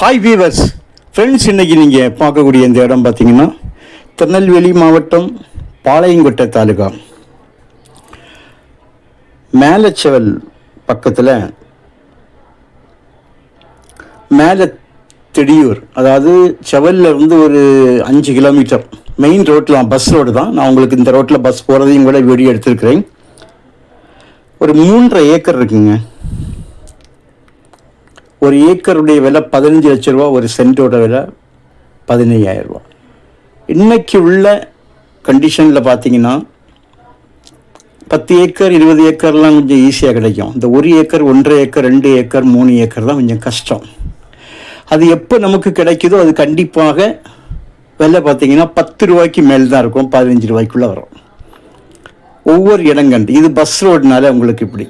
Hi viewers friends இன்றைக்கி நீங்கள் பார்க்கக்கூடிய இந்த இடம் பார்த்தீங்கன்னா திருநெல்வேலி மாவட்டம் பாளையங்கோட்டை தாலுகா. மேலச்செவல் பக்கத்தில் மேலே தெடியூர் அதாவது செவல்ல இருந்து ஒரு அஞ்சு கிலோமீட்டர். மெயின் ரோட்டில் பஸ் ரோடு தான். நான் உங்களுக்கு இந்த ரோட்டில் பஸ் போகிறதையும் கூட வீடியோ எடுத்திருக்கிறேன். ஒரு மூன்றரை ஏக்கர் இருக்குங்க. ஒரு ஏக்கருடைய விலை பதினஞ்சு லட்ச ரூபா ஒரு சென்ட்டோட விலை பதினையாயிரம் ரூபா. உள்ள கண்டிஷனில் பார்த்தீங்கன்னா பத்து ஏக்கர் இருபது ஏக்கர்லாம் கொஞ்சம் ஈஸியாக கிடைக்கும். இந்த ஒரு ஏக்கர் ஒன்றரை ஏக்கர் ரெண்டு ஏக்கர் மூணு ஏக்கர் தான் கொஞ்சம் கஷ்டம். அது எப்போ நமக்கு கிடைக்குதோ அது கண்டிப்பாக விலை பார்த்திங்கன்னா பத்து ரூபாய்க்கு மேல் தான் இருக்கும் பதினஞ்சு ரூபாய்க்குள்ளே வரும். ஒவ்வொரு இடங்கண்டு இது பஸ் ரோடுனால உங்களுக்கு இப்படி.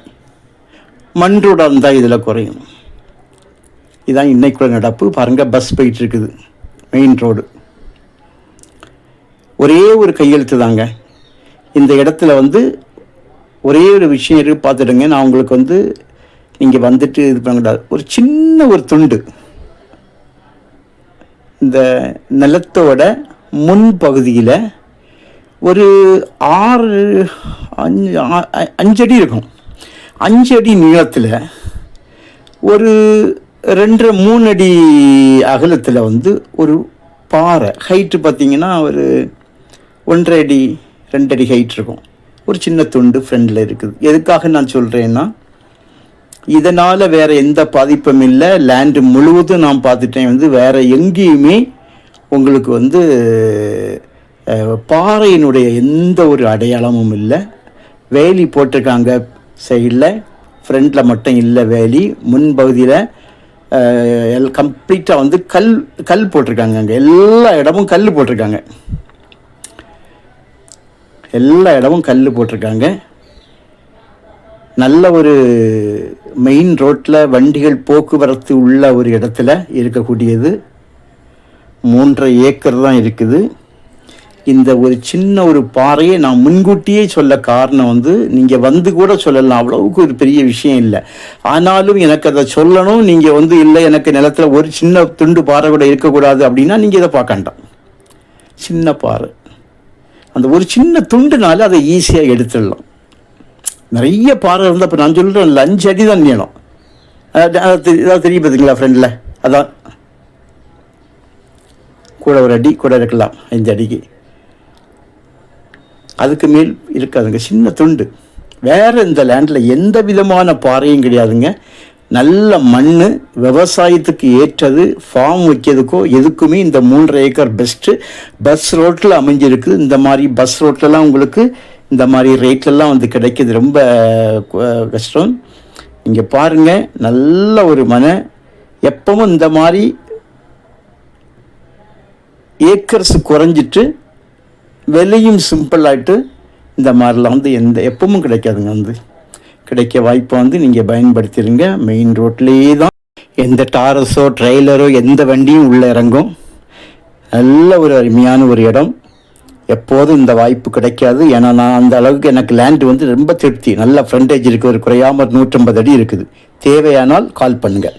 மண் ரோடாக இருந்தால் இதில் குறையும். இதான் இன்னைக்குள்ள நடப்பு. பாருங்க பஸ் போயிட்டு இருக்குது மெயின் ரோடு ஒரே ஒரு கையெழுத்து தாங்க இந்த இடத்துல வந்து ஒரே ஒரு விஷயம் இருக்கு பார்த்துடுங்க. நான் உங்களுக்கு வந்து நீங்கள் வந்துட்டு இது பண்ணக்கூடாது. ஒரு சின்ன ஒரு துண்டு. இந்த நிலத்தோட முன்பகுதியில் ஒரு ஆறு அஞ்சு ஆ- அஞ்சடி இருக்கும். அஞ்சடி நீளத்தில் ஒரு ரெண்டரை மூணு அடி அகலத்தில் வந்து ஒரு பாறை. ஹைட்டு பார்த்தீங்கன்னா ஒரு ஒன்றரை அடி ரெண்டு அடி ஹைட் இருக்கும். ஒரு சின்ன துண்டு ஃப்ரெண்டில் இருக்குது. எதுக்காக நான் சொல்கிறேன்னா இதனால் வேறு எந்த பாதிப்பும் இல்லை. லேண்டு முழுவதும் நான் பார்த்துட்டேன். வந்து வேறு எங்கேயுமே உங்களுக்கு வந்து பாறையினுடைய எந்த ஒரு அடையாளமும் இல்லை. வேலி போட்டிருக்காங்க சைடில் ஃப்ரண்டில் மட்டும் இல்லை வேலி. முன்பகுதியில் எல் கம்ப்ளீட்டாக வந்து கல் கல் போட்டிருக்காங்க அங்கே. எல்லா இடமும் கல் போட்டிருக்காங்க. எல்லா இடமும் கல் போட்டிருக்காங்க. நல்ல ஒரு மெயின் ரோட்டில் வண்டிகள் போக்குவரத்து உள்ள ஒரு இடத்துல இருக்கக்கூடியது. மூன்றரை ஏக்கர் தான் இருக்குது. இந்த ஒரு சின்ன ஒரு பாறையை நான் முன்கூட்டியே சொல்ல காரணம் வந்து நீங்கள் வந்து கூட சொல்லலாம் அவ்வளவுக்கு ஒரு பெரிய விஷயம் இல்லை. ஆனாலும் எனக்கு அதை சொல்லணும் நீங்கள் வந்து இல்லை எனக்கு நிலத்தில் ஒரு சின்ன துண்டு பாறை கூட இருக்கக்கூடாது அப்படின்னா நீங்கள் இதை பார்க்கண்டாம் சின்ன பாறை. அந்த ஒரு சின்ன துண்டுனால அதை ஈஸியாக எடுத்துடலாம். நிறைய பாறை இருந்தால் இப்போ நான் சொல்கிறேன் அஞ்சு அடி தான் நீளம் அதாவது அது தெரியும் பார்த்தீங்களா ஃப்ரெண்டில் அதான். கூட ஒரு அடி கூட இருக்கலாம் அஞ்சு அடிக்கு. அதுக்கு மேல் இருக்காதுங்க. சின்ன துண்டு. வேறு இந்த லேண்டில் எந்த விதமான பாறையும் கிடையாதுங்க. நல்ல மண் விவசாயத்துக்கு ஏற்றது ஃபார்ம் வைக்கிறதுக்கோ எதுக்குமே இந்த மூன்றரை ஏக்கர் பெஸ்ட்டு பஸ் ரோட்டில் அமைஞ்சிருக்கு இந்த மாதிரி பஸ் ரோட்லலாம் உங்களுக்கு இந்த மாதிரி ரேட்லலாம் வந்து கிடைக்கிது. ரொம்ப கஷ்டம். இங்கே பாருங்கள் நல்ல ஒரு மனை. எப்பவும் இந்த மாதிரி ஏக்கர்ஸ் குறைஞ்சிட்டு விலையும் சிம்பிள் ஆகிட்டு இந்த மாதிரிலாம் வந்து எந்த எப்பவும் கிடைக்காதுங்க வந்து. கிடைக்க வாய்ப்பை வந்து நீங்கள் பயன்படுத்திடுங்க மெயின் ரோட்லேயே தான் எந்த டாரஸோ ட்ரெய்லரோ எந்த வண்டியும் உள்ளே இறங்கும். நல்ல ஒரு அருமையான ஒரு இடம். எப்போதும் இந்த வாய்ப்பு கிடைக்காது. ஏன்னா நான் அந்த அளவுக்கு எனக்கு லேண்ட் வந்து ரொம்ப திருப்தி. நல்ல ஃப்ரண்டேஜ் இருக்குது ஒரு குறையாமல் நூற்றம்பது அடி இருக்குது. தேவையானால் கால் பண்ணுங்கள்